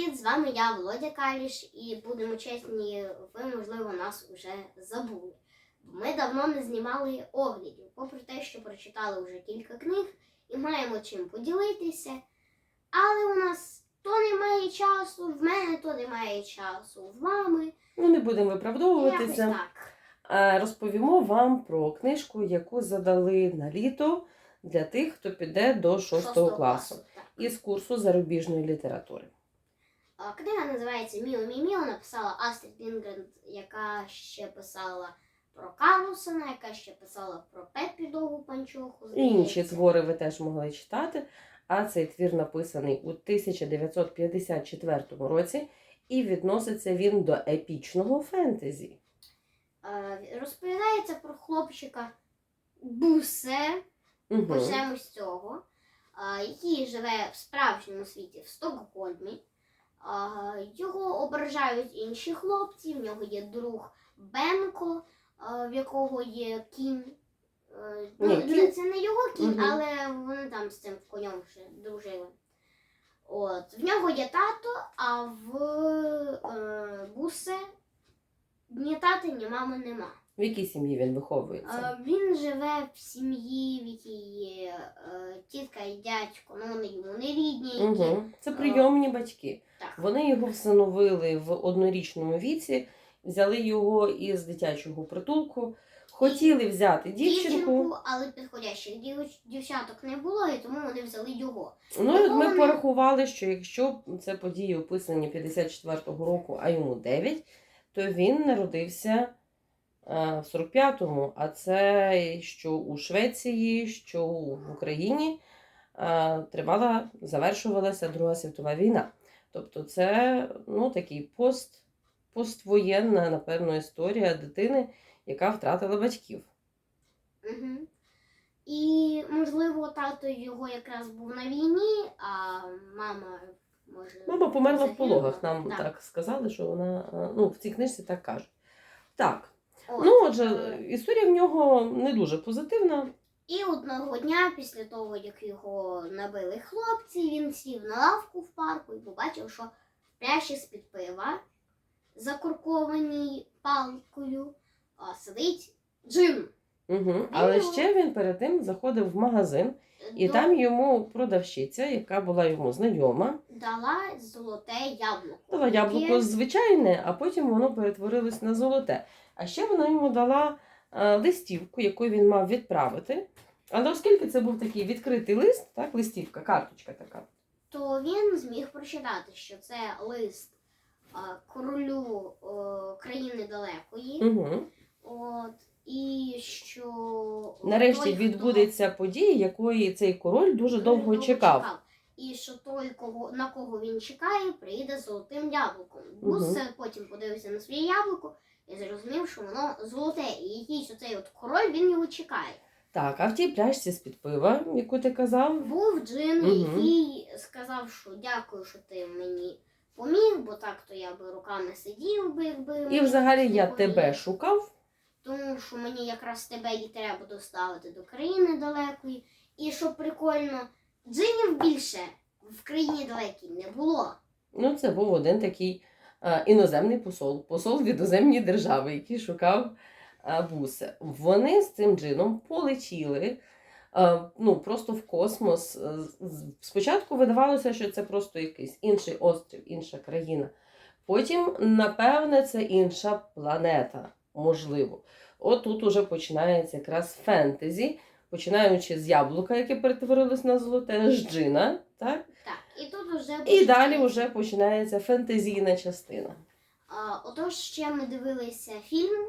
привіт! З вами я, Володя Каліш, і будемо чесні, ви, можливо, нас вже забули. Ми давно не знімали оглядів, попри те, що прочитали вже кілька книг і маємо чим поділитися. Але у нас то немає часу, в мене то немає часу, в мами. Ну, не будемо Якось виправдовуватися. так. Розповімо вам про книжку, яку задали на літо для тих, хто піде до 6 Шостого класу Так. із курсу зарубіжної літератури. Книга називається Міо Мі Міо, написала Астрід Лінгрен, яка ще писала про Карлсона, яка ще писала про Пеппі Довгу Панчоху. І інші твори ви теж могли читати. А цей твір написаний у 1954 році, і відноситься він до епічного фентезі. Розповідається про хлопчика Бусе, Угу. почнемо з цього, який живе в справжньому світі в Стокгольмі. Його ображають інші хлопці, в нього є друг Бенко, в якого є кінь. Е, Ну, він- кінь- це не його кінь, Мгм. але вони там з цим конем ще дружили. От. В нього є тато, а в е, Бусе ні тати, ні мами нема. В якій сім'ї він виховується? Е, Він живе в сім'ї, в якій є е, тітка і дядько, ну вони йому не рідні. які- Угу. Це прийомні батьки. Так. Вони його всиновили в однорічному віці, взяли його із дитячого притулку, хотіли взяти дівчинку. але підходящих дів- дівчаток не було, і тому вони взяли його. Ну і от ми Вони- порахували, що якщо це події описані 54-го року, а йому 9, то він народився е, в 45-му, а це що у Швеції, що в Україні е, тривала, завершувалася Друга світова війна. Тобто це ну, такий пост, поствоєнна, напевно, історія дитини, яка втратила батьків. Угу. І, можливо, тато його якраз був на війні, а мама може. Мама померла в пологах. Нам Так. так сказали, що вона е, ну, в цій книжці так кажуть. Так. Ну, отже, е, історія в нього не дуже позитивна. І одного дня, після того, як його набили хлопці, він сів на лавку в парку і побачив, що пляші з-під пива, закуркованій палкою, а, сидить джин. Угу. Але його- ще він перед тим заходив в магазин, і До- там йому продавщиця, яка була йому знайома, дала золоте яблуко. дала яблуко яке- звичайне, а потім воно перетворилось на золоте. А ще вона йому дала е, листівку, яку він мав відправити. Але оскільки це був такий відкритий лист, так, листівка, карточка така. то він зміг прочитати, що це лист а, королю о, країни далекої. Угу. От, і що Нарешті той, хто- відбудеться подія, якої цей король дуже довго чекав. І що той, кого, на кого він чекає, прийде з золотим яблуком. Е, потім подивився на своє яблуко і зрозумів, що воно золоте. І якийсь оцей от король він його чекає. Так, а в тій пляшці з-під пива, яку ти казав, Був джин, Мгм. який сказав, що дякую, що ти мені поміг, бо так то я би руками сидів би, якби. і мені взагалі хтось я не тебе шукав. Тому що мені якраз тебе і треба доставити до країни далекої. І що прикольно, джинів більше в країні далекій не було. Ну, це був один такий іноземний посол, посол від іноземної держави, який шукав е, буси. Вони з цим джином полетіли. е, Ну, просто в космос. Е, Спочатку видавалося, що це просто якийсь інший острів, інша країна. Потім, напевне, це інша планета, можливо. От тут уже починається якраз фентезі, починаючи з яблука, яке перетворилось на золоте, з джина, так? Так, і тут уже І далі вже починається фентезійна частина. А, отож, ще ми дивилися фільм.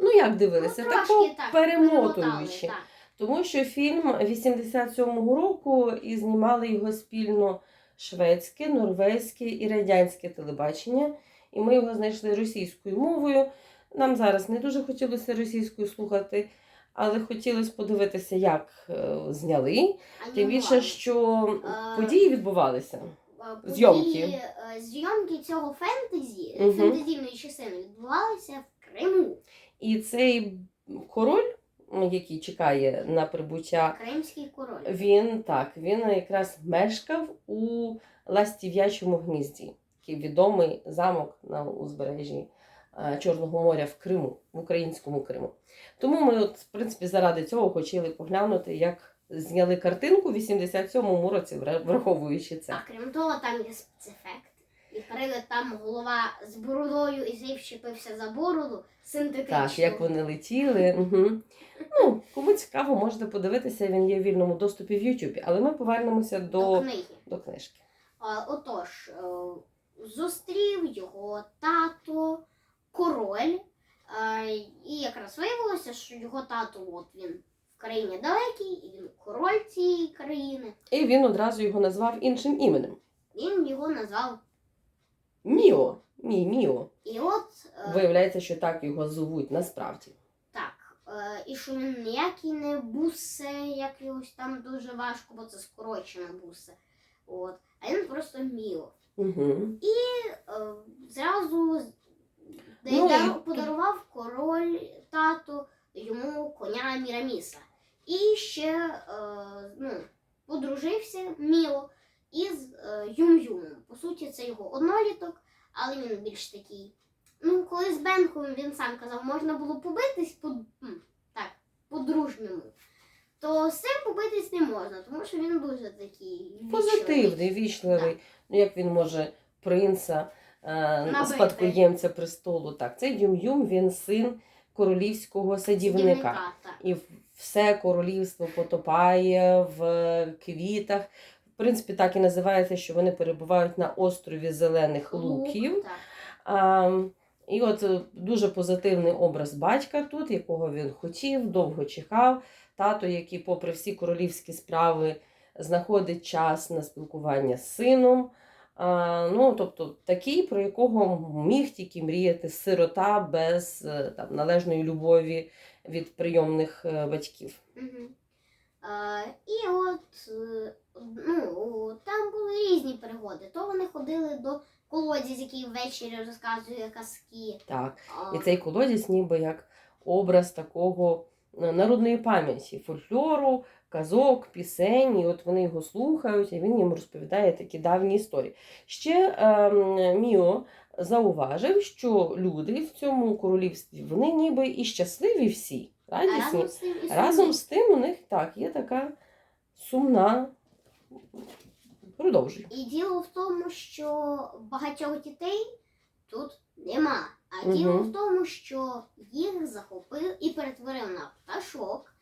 Ну, як дивилися, ну, трошки так, перемотуючи. так. Тому що фільм 87-го року і знімали його спільно шведське, норвезьке і радянське телебачення. І ми його знайшли російською мовою. Нам зараз не дуже хотілося російською слухати, але хотілося подивитися, як е, зняли. Тим більше, що події відбувалися. Зйомки. е, Зйомки цього фентезі, Мгм. фентезійної частини відбувалися в Криму. І цей король, який чекає на прибуття Кримський король. Він так, він якраз мешкав у ластів'ячому гнізді. такий відомий замок на узбережжі Чорного моря в Криму, в українському Криму. Тому ми, от, в принципі, заради цього хотіли поглянути, як зняли картинку в 87-му році, враховуючи це. А крім того, там є спецефект. І перед там голова з бородою і зів щепився за бороду синтетично. Так, як вони летіли. Угу. Ну, кому цікаво, можете подивитися, він є в вільному доступі в Ютубі. Але ми повернемося до до, книги. до книжки. А, Отож, е, зустрів його тато, король. е, І якраз виявилося, що його тато от він в країні далекій, і він король цієї країни. І він одразу його назвав іншим іменем. Він його назвав. Міо. Мій Міо. І от е, Виявляється, що так його звуть насправді. так. е, І що він ніякий не бусе, як йогось там дуже важко, бо це скорочено бусе. От. А він просто міо. Угу. Е, зразу з- Ну, і- подарував король тато йому коня Міраміса. І ще е, ну, подружився Міло із е, Юм-Юмом. По суті, це його одноліток, але він більш такий. Ну, коли з Бенком він сам казав, можна було побитись по, так, по-дружньому, То з цим побитись не можна, тому що він дуже такий вічливий. Позитивний, вічливий. Ну як він може принца, Набити. спадкоємця престолу. Так, цей Юм-Юм, він син королівського садівника. І все королівство потопає в квітах. В принципі, так і називається, що вони перебувають на острові зелених луків. Лук. А, і от е, дуже позитивний образ батька тут, якого він хотів, довго чекав. Тато, який, попри всі королівські справи, знаходить час на спілкування з сином. А, ну, тобто такий, про якого міг тільки мріяти сирота без е, там, належної любові від прийомних е, батьків. Мгм. Е, і от е, ну, там були різні пригоди. То вони ходили до колодязь, який ввечері розказує казки. Так. А, І цей колодязь ніби як образ такого е, народної пам'яті, фольклору, казок, пісень. І от вони його слухають, і він їм розповідає такі давні історії. Ще ем, Міо зауважив, що люди в цьому королівстві вони ніби і щасливі всі, радісні. разом з тим і Разом з тим у них так є така сумна. Продовжуй. І діло в тому, що багатьох дітей тут нема. А діло в тому, що їх захопив і перетворив на пташок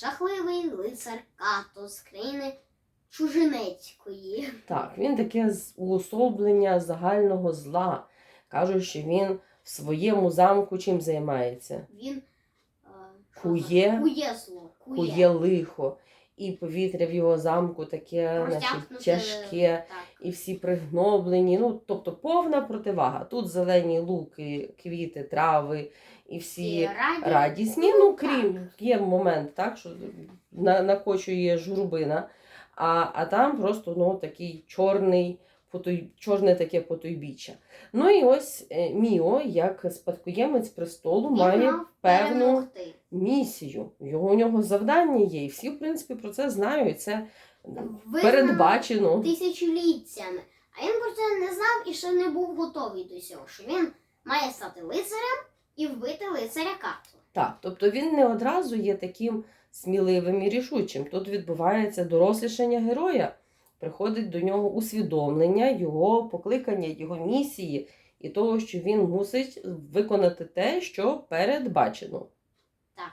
жахливий лицар Като з країни чужинецької. Так, він таке уособлення загального зла. Кажуть, що він в своєму замку чим займається? Він а, Кує. кує зло, кує. Кує лихо. І повітря в його замку таке значить, тяжке, Так. і всі пригноблені. Ну, тобто повна противага. Тут зелені луки, квіти, трави і всі І раді... радісні. Ну, Ну, крім є момент, так, що на, накочує журбина, а, а там просто ну, такий чорний, потой, чорне таке потойбіччя. Ну і ось е, Міо, як спадкоємець престолу, Він має певну перемогти. місію. Його у нього завдання є, і всі, в принципі, про це знають. Це Визнано передбачено. тисячоліттями. А він про це не знав і ще не був готовий до цього, що він має стати лицарем і вбити лицаря Като. Так, тобто він не одразу є таким сміливим і рішучим. Тут відбувається дорослішання героя, приходить до нього усвідомлення його покликання, його місії і того, що він мусить виконати те, що передбачено. Так.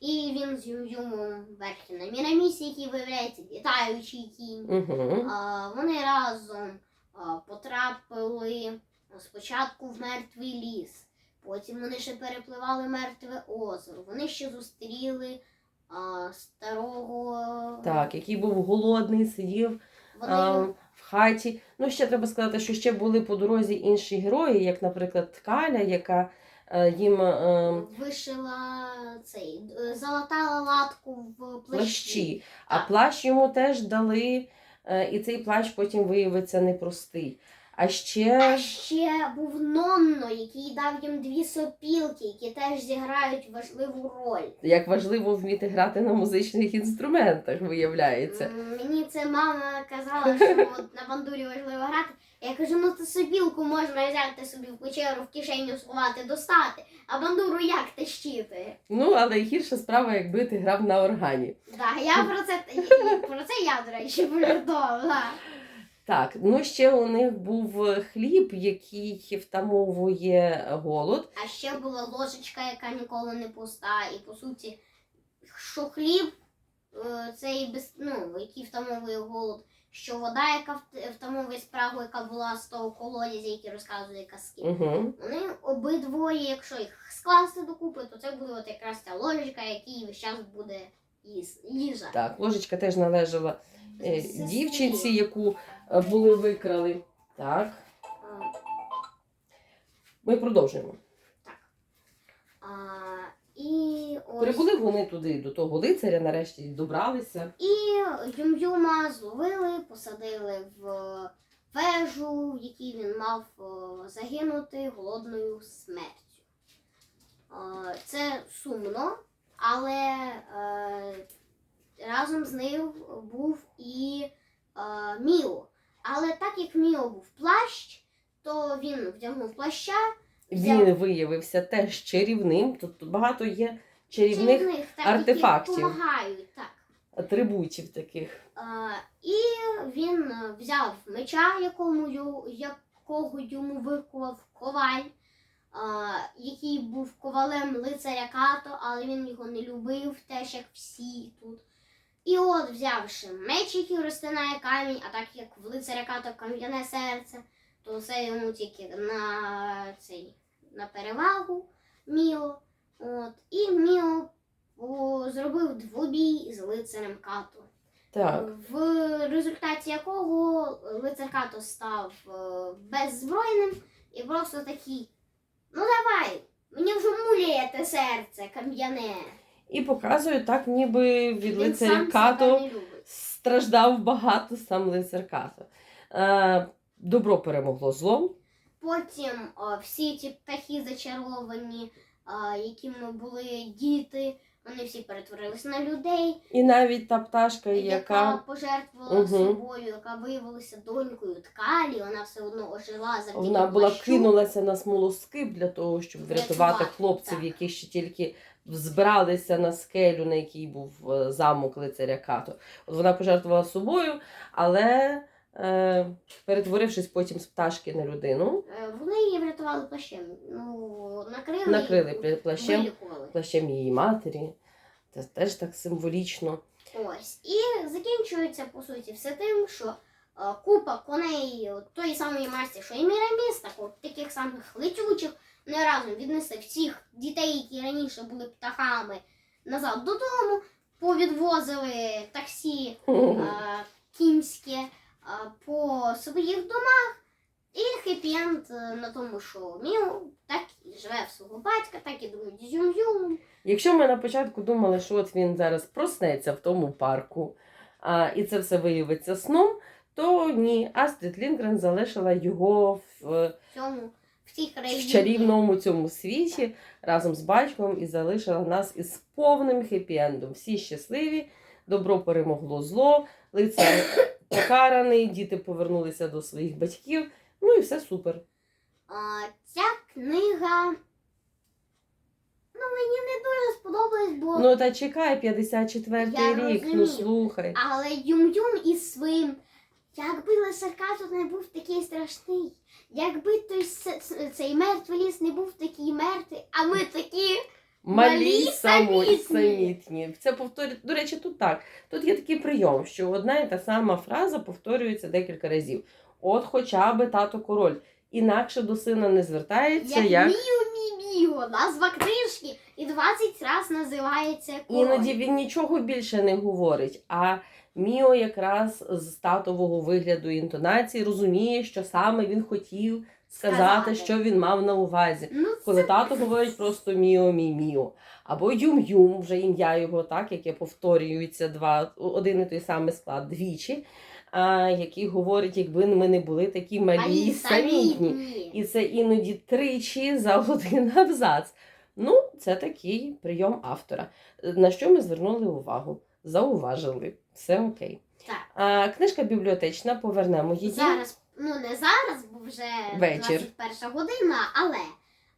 І він з Юм-Юмом верхи на Мірамісі, який виявляється літаючий кінь. Угу. А, вони разом а, потрапили спочатку в мертвий ліс, потім вони ще перепливали мертве озеро. Вони ще зустріли а, старого. Так, який був голодний, сидів Вони а, в хаті. Ну, ще треба сказати, що ще були по дорозі інші герої, як, наприклад, Ткаля, яка е, їм е, вишила цей, е, залатала латку в плащі. плащі. А плащ йому теж дали, і цей плащ потім виявиться непростий. А ще А ще був Нонно, який дав їм дві сопілки, які теж зіграють важливу роль. як важливо вміти грати на музичних інструментах, виявляється. М, Мені це мама казала, що от на бандурі важливо грати. Я кажу, ну то сопілку можна взяти собі в печеру, в кишеню сховати, достати, а бандуру як тащити? Ну, але гірша справа, якби ти грав на органі. Да, я про це про це я, до речі, повідомила. Так, ну ще у них був хліб, який втамовує голод. А ще була ложечка, яка ніколи не пуста, і по суті, що хліб е, цей без, ну, який втамовує голод, що вода, яка вт- втамовує спрагу, яка була з того колодязя, який розказує казки. Угу. Вони обидвоє, якщо їх скласти докупи, то це буде от якраз ця ложечка, якій весь час буде їжа. Так, ложечка теж належала е, дівчинці, яку е, були викрали. Так, Е, ми продовжуємо. А, і ось. Прибули вони туди до того лицаря, нарешті добралися. І Юм-Юма зловили, посадили в вежу, в якій він мав е, загинути голодною смертю. Е, Це сумно, але е, разом з ним був і е, Міо. Але так як Міо був плащ, то він вдягнув плаща. Він виявився теж чарівним. Тут багато є чарівних чарівних, так, артефактів. Які допомагають, так. атрибутів таких. Е, і він е, взяв меча, якому, ю- якого йому викував коваль, е, який був ковалем лицаря Като, але він його не любив, теж як всі тут. І от, взявши меч, який розтинає камінь, а так як в лицаря Като кам'яне серце, то це йому тільки на, цей, на перевагу Міо. От, і Міо о, зробив двобій з лицарем Като. Так. В результаті якого лицар Като став е, беззбройним і просто такий. Ну давай, мені вже муляє те серце кам'яне. І показує так, ніби від лицаря Като страждав багато сам лицар Като. Е, добро перемогло зло. Потім е, всі ті птахи зачаровані, е, якими були діти, вони всі перетворились на людей, І навіть та пташка, яка, яка пожертвувала Мгм. собою, яка виявилася донькою ткалі, вона все одно ожила завдяки вона була плащу. кинулася на смолоскип для того, щоб врятувати Врятувати, хлопців, так. які ще тільки збиралися на скелю, на якій був е, замок лицаря Като. От вона пожертвувала собою, але е, перетворившись потім з пташки на людину, Е, Вони її врятували плащем. Ну, накрили, накрили її, плащем, вилікували. плащем її матері. Це теж так символічно. Ось. І закінчується, по суті, все тим, що купа коней тої самої масті, що і Міраміс, так таких самих летючих, не разом віднесли всіх дітей, які раніше були птахами, назад додому, повідвозили таксі е, кімське е, по своїх домах. І хеппі-енд е, на тому, що Міо так і живе в свого батька, так і дружить з Юм-Юмом. Якщо ми на початку думали, що от він зараз проснеться в тому парку, а, і це все виявиться сном, то ні, Астрід Лінгрен залишила його в, в цьому в цій в чарівному цьому світі разом з батьком і залишила нас із повним хеппі-ендом. Всі щасливі, добро перемогло зло, лицар покараний, діти повернулися до своїх батьків. Ну і все супер. А, ця книга. Ну, мені не дуже сподобалась, бо. Ну та чекай, 54-й Я рік, ну слухай. Але Юм-Юм із своїм. Якби Лесаркато не був такий страшний, якби той цей мертвий ліс не був такий мертвий, а ми такі. Малі самітні. Це повторю... До речі, тут так. Тут є такий прийом, що одна і та сама фраза повторюється декілька разів. От хоча би тато король. Інакше до сина не звертається, Як як Міо-Мі-Міо, назва книжки, і 20 раз називається король. іноді він нічого більше не говорить. А Міо якраз з татового вигляду і інтонації розуміє, що саме він хотів сказати, Сказати. що він мав на увазі. Ну, Коли тато говорить просто міо мі міо. Або юм-юм, вже ім'я його, так, яке повторюється два, один і той самий склад двічі, а, який говорить, якби ми не були такі малі і самітні. І це іноді тричі за один абзац. Ну, це такий прийом автора. На що ми звернули увагу? Зауважили. Все окей. Так. А, книжка бібліотечна, повернемо її. Зараз ну не зараз, бо вже Вечір. 21 година, але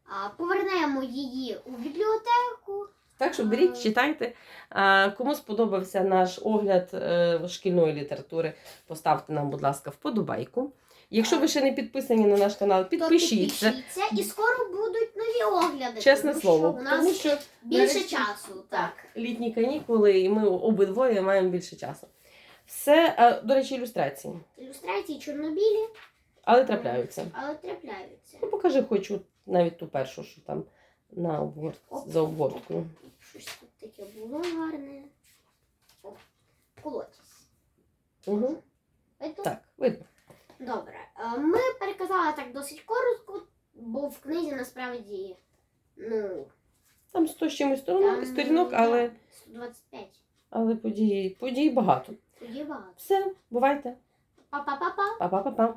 а, повернемо її у бібліотеку. Так що беріть, читайте. А, Кому сподобався наш огляд е, шкільної літератури, поставте нам, будь ласка, вподобайку. Якщо ви ще не підписані на наш канал, То підпишіться. підпишіться, і скоро будуть нові огляди. Чесне тому слово, що у нас тому що більше нарешті- часу. Так. літні канікули, і ми обидвоє маємо більше часу. Все, а, до речі, ілюстрації, Ілюстрації чорнобілі, але трапляються. але трапляються. Ну, покажи, хочу навіть ту першу, що там на обгорт, за обгорткою. Щось тут таке було гарне. О. Угу. Так, видно. Добре. Е, Ми переказали так досить коротко, бо в книзі насправді ну, Там 100 з чимось сторінок, там, сторінок да, але, 125. але події, подій багато. Тоді багато. Все, бувайте. Па-па-па-па. Па-па-па-па.